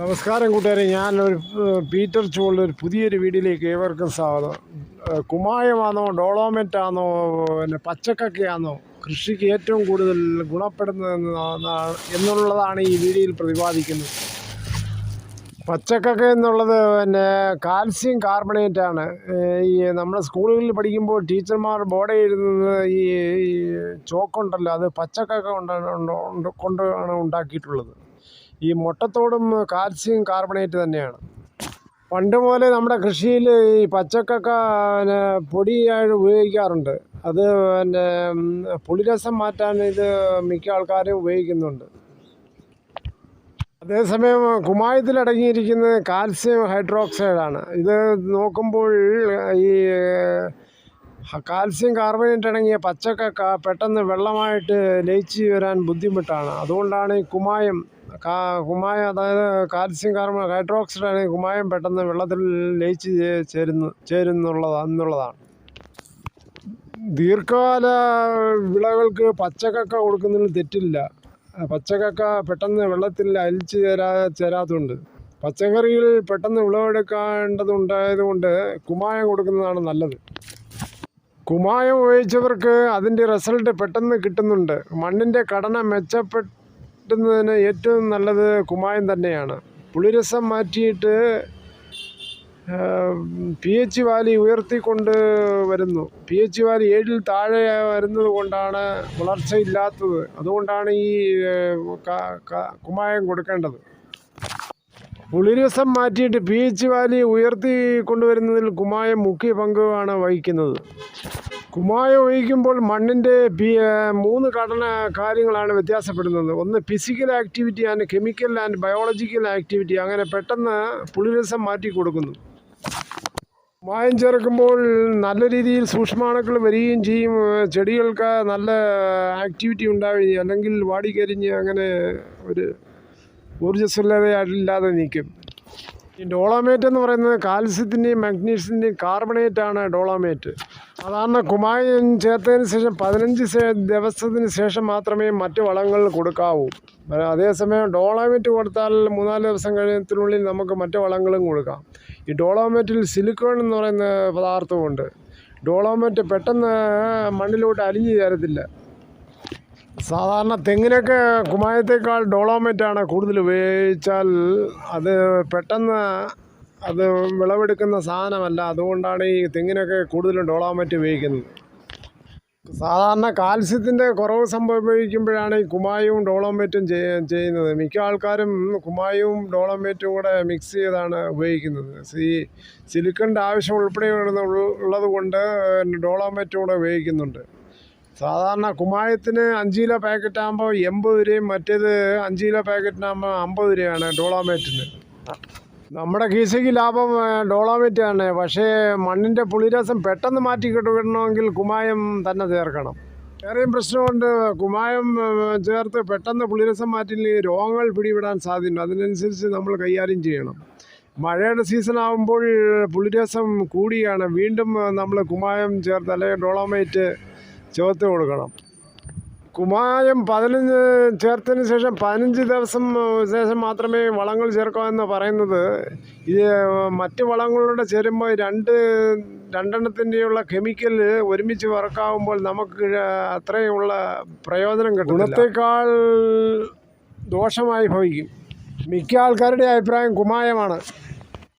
നമസ്കാരം കൂട്ടുകാരെ ഞാൻ ഒരു പീറ്റർ ചോളിൽ ഒരു പുതിയൊരു വീഡിയോയിലേക്ക് ഏവർക്കും സ്വാഗതം. കുമായമാണോ ഡോളോമെറ്റാണോ പിന്നെ പച്ചക്കക്കയാണോ കൃഷിക്ക് ഏറ്റവും കൂടുതൽ ഗുണപ്പെടുന്ന എന്നുള്ളതാണ് ഈ വീഡിയോയിൽ പ്രതിപാദിക്കുന്നത്. പച്ചക്കക്ക എന്നുള്ളത് പിന്നെ കാൽസ്യം കാർബണേറ്റ് ആണ് ഈ നമ്മുടെ സ്കൂളുകളിൽ പഠിക്കുമ്പോൾ ടീച്ചർമാർ ബോർഡ് എഴുതുന്നത് ഈ ചോക്കുണ്ടല്ലോ അത് പച്ചക്കക്ക കൊണ്ടാണ് കൊണ്ടാണ് ഉണ്ടാക്കിയിട്ടുള്ളത്. ഈ മുട്ടത്തോടും കാൽസ്യം കാർബണേറ്റ് തന്നെയാണ്. പണ്ട് പോലെ നമ്മുടെ കൃഷിയിൽ ഈ പച്ചക്കക്ക പിന്നെ പൊടിയായിട്ട് ഉപയോഗിക്കാറുണ്ട്. അത് പിന്നെ പുളിരസം മാറ്റാൻ ഇത് മിക്ക ആൾക്കാരും ഉപയോഗിക്കുന്നുണ്ട്. അതേസമയം കുമായത്തിൽ അടങ്ങിയിരിക്കുന്നത് കാൽസ്യം ഹൈഡ്രോക്സൈഡാണ്. ഇത് നോക്കുമ്പോൾ ഈ കാൽസ്യം കാർബണേറ്റ് അടങ്ങിയ പച്ചക്കക്ക പെട്ടെന്ന് വെള്ളമായിട്ട് ലയിച്ച് വരാൻ ബുദ്ധിമുട്ടാണ്. അതുകൊണ്ടാണ് ഈ കുമ്മായം കാ കുമ്മായം അതായത് കാൽസ്യം കാർബൺ ഹൈഡ്രോക്സൈഡ് ആണെങ്കിൽ കുമ്മായം പെട്ടെന്ന് വെള്ളത്തിൽ ലയിച്ച് ചേരുന്നു ചേരുന്നുള്ളതാണ് എന്നുള്ളതാണ്. ദീർഘകാല വിളകൾക്ക് പച്ചക്കക്ക കൊടുക്കുന്നതിന് തെറ്റില്ല. പച്ചക്കക്ക പെട്ടെന്ന് വെള്ളത്തിൽ അലിച്ച് ചേരാ ചേരാത്തതുണ്ട്. പച്ചക്കറിയിൽ പെട്ടെന്ന് വിളവെടുക്കേണ്ടതുണ്ടായതുകൊണ്ട് കുമ്മായം കൊടുക്കുന്നതാണ് നല്ലത്. കുമ്മായം ഉപയോഗിച്ചവർക്ക് അതിന്റെ റിസൾട്ട് പെട്ടെന്ന് കിട്ടുന്നുണ്ട്. മണ്ണിന്റെ ഘടന മെച്ചപ്പെടുത്തുന്നതിന് ഏറ്റവും നല്ലത് കുമ്മായം തന്നെയാണ്. പുളിരസം മാറ്റിയിട്ട് പി എച്ച് വാലി ഉയർത്തിക്കൊണ്ട് വരുന്നു. പി എച്ച് വാലി ഏഴിൽ താഴെ വരുന്നത് കൊണ്ടാണ് വളർച്ചയില്ലാത്തത്. അതുകൊണ്ടാണ് ഈ ഏഹ്, ക- ക- കുമ്മായം കൊടുക്കേണ്ടത്. പുളിരസം മാറ്റിയിട്ട് പി എച്ച് വാലി ഉയർത്തി കൊണ്ടുവരുന്നതിൽ കുമ്മായം മുഖ്യ പങ്കാണ് വഹിക്കുന്നത്. കുമ്മായം ഒഴിക്കുമ്പോൾ മണ്ണിന്റെ മൂന്ന് ഘടന കാര്യങ്ങളാണ് വ്യത്യാസപ്പെടുന്നത്. ഒന്ന് physical activity and chemical and biological activity അങ്ങനെ പെട്ടെന്ന് പുളിരസം മാറ്റി കൊടുക്കുന്നു. മായം ചേർക്കുമ്പോൾ നല്ല രീതിയിൽ സൂക്ഷ്മാണുക്കൾ വരികയും ചെയ്യും. ചെടികൾക്ക് നല്ല ആക്ടിവിറ്റി ഉണ്ടാവുകയും അല്ലെങ്കിൽ വാടിക്കരിഞ്ഞ് അങ്ങനെ ഒരു ഊർജസ്വലതയില്ലാതെ നിൽക്കും. ഈ ഡോളോമേറ്റ് എന്ന് പറയുന്നത് കാൽസ്യത്തിന്റെയും മഗ്നീഷ്യത്തിന്റെയും കാർബണേറ്റാണ് ഡോളോമേറ്റ്. സാധാരണ കുമ്മായം ചേർത്തതിന് ശേഷം പതിനഞ്ച് ദിവസത്തിന് ശേഷം മാത്രമേ മറ്റു വളങ്ങൾ കൊടുക്കാവൂ. അതേസമയം ഡോളോമേറ്റ് കൊടുത്താൽ മൂന്നാൽ ദിവസം കഴിയുന്നതിനുള്ളിൽ നമുക്ക് മറ്റു വളങ്ങളും കൊടുക്കാം. ഈ ഡോളോമേറ്റിൽ സിലിക്കോൺ എന്ന് പറയുന്ന പദാർത്ഥമുണ്ട്. ഡോളോമേറ്റ് പെട്ടെന്ന് മണ്ണിലോട്ട് അലിഞ്ഞു ചേരത്തില്ല. സാധാരണ തെങ്ങിനൊക്കെ കുമായത്തേക്കാൾ ഡോളോമേറ്റാണ് കൂടുതൽ ഉപയോഗിച്ചാൽ അത് പെട്ടെന്ന് അത് വിളവെടുക്കുന്ന സാധനമല്ല. അതുകൊണ്ടാണ് ഈ തെങ്ങിനൊക്കെ കൂടുതലും ഡോളോമേറ്റ് ഉപയോഗിക്കുന്നത്. സാധാരണ കാൽസ്യത്തിന്റെ കുറവ് സംഭവിക്കുമ്പോഴാണ് ഈ കുമായവും ഡോളോമേറ്റും ചെയ്യ- ചെയ്യുന്നത്. മിക്ക ആൾക്കാരും കുമായവും ഡോളോമേറ്റും കൂടെ മിക്സ് ചെയ്താണ് ഉപയോഗിക്കുന്നത്. ഈ സിലിക്കണിന്റെ ആവശ്യം ഉൾപ്പെടെ ഉള്ളത് കൊണ്ട് ഡോളോമേറ്റും കൂടെ ഉപയോഗിക്കുന്നുണ്ട്. സാധാരണ കുമായത്തിന് അഞ്ച് കിലോ പാക്കറ്റ് ആകുമ്പോൾ എൺപത് രൂപയും മറ്റേത് അഞ്ച് കിലോ പാക്കറ്റിനാകുമ്പോൾ അമ്പത് രൂപയാണ് ഡോളോമേറ്റിന്. നമ്മുടെ കീശയ്ക്ക് ലാഭം ആണ്. പക്ഷേ മണ്ണിന്റെ പുളിരസം പെട്ടെന്ന് മാറ്റി കിട്ടണമെങ്കിൽ കുമായം തന്നെ ചേർക്കണം. വേറെയും പ്രശ്നമുണ്ട്. കുമായം ചേർത്ത് പെട്ടെന്ന് പുളിരസം മാറ്റില്ലെങ്കിൽ രോഗങ്ങൾ പിടിവിടാൻ സാധ്യതയുണ്ട്. അതിനനുസരിച്ച് നമ്മൾ കൈകാര്യം ചെയ്യണം. മഴയുടെ സീസൺ ആകുമ്പോൾ പുളിരസം കൂടിയാണ്. വീണ്ടും നമ്മൾ കുമായം ചേർത്ത് അല്ലെങ്കിൽ ഡോളോമേറ്റ് ചേർത്ത് കൊടുക്കണം. കുമ്മായം പതിനഞ്ച് ചേർത്തതിന് ശേഷം പതിനഞ്ച് ദിവസം ശേഷം മാത്രമേ വളങ്ങൾ ചേർക്കാമെന്ന് പറയുന്നത്. ഇത് മറ്റ് വളങ്ങളുടെ ചേരുമ്പോൾ രണ്ട് രണ്ടെണ്ണത്തിന്റെയുള്ള കെമിക്കൽ ഒരുമിച്ച് വർക്കാവുമ്പോൾ നമുക്ക് അത്രയുള്ള പ്രയോജനം കിട്ടും ഗുണത്തേക്കാൾ ദോഷമായി ഭവിക്കും. മിക്ക ആൾക്കാരുടെ അഭിപ്രായം കുമ്മായമാണ്